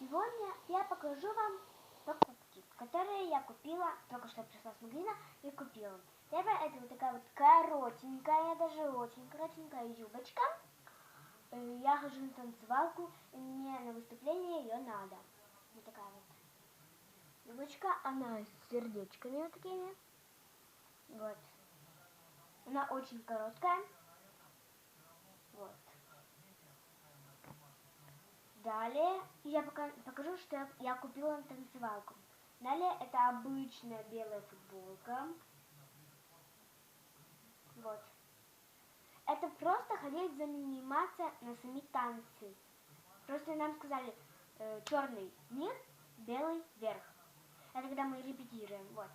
Сегодня я покажу вам покупки, которые я купила, только что пришла с магазина и купила. Первое, это вот такая вот коротенькая, даже очень коротенькая юбочка. Э, Я хожу на танцевалку, и мне на выступление ее надо. Вот такая вот юбочка, она с сердечками вот такими. Вот. Она очень короткая. Вот. Далее я пока, покажу, что я, купила на танцевалку. Далее это обычная белая футболка. Вот. Это просто ходить заниматься на сами танцы. Просто нам сказали э, черный низ, белый верх. Это когда мы репетируем. Вот.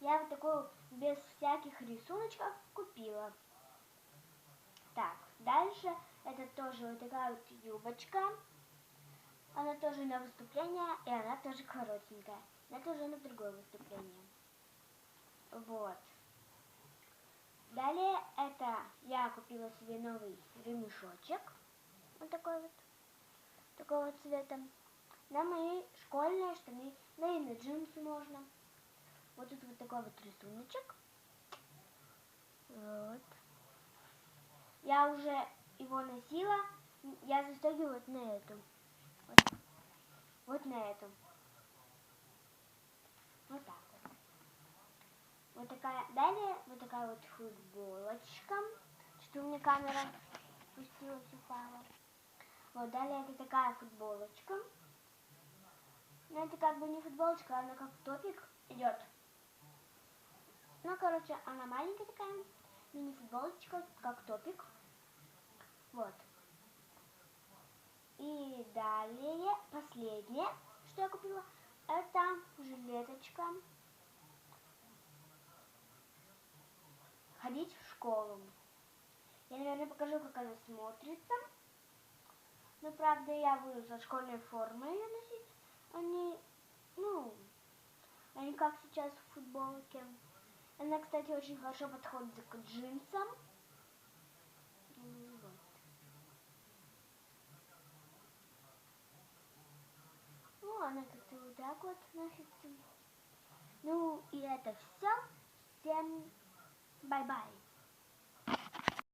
Я вот такую без всяких рисуночков купила. Дальше это тоже вот такая вот юбочка. Она тоже на выступление, и она тоже коротенькая. Это уже на другое выступление. Вот. Далее это я купила себе новый ремешочек. Вот такой вот. Такого цвета. На мои школьные штаны. Да и на джинсы можно. Вот тут вот такой вот рисуночек. Вот. Я уже его носила. Я застегиваю вот на эту. Вот, вот на эту. Вот так вот. Вот такая. Далее вот такая вот футболочка. Что у меня камера спустилась, упала. Вот далее это такая футболочка. Но это как бы не футболочка, она как топик идет. Ну, короче, она маленькая такая, мини-футболочка, как топик. Вот. И далее, последнее, что я купила, это жилеточка. Ходить в школу. Я, наверное, покажу, как она смотрится. Но, правда, я буду за школьной формой ее носить. Они, ну, они как сейчас в футболке. Она, кстати, очень хорошо подходит к джинсам. Она как-то вот так вот носится. Ну, и это все. Всем бай-бай.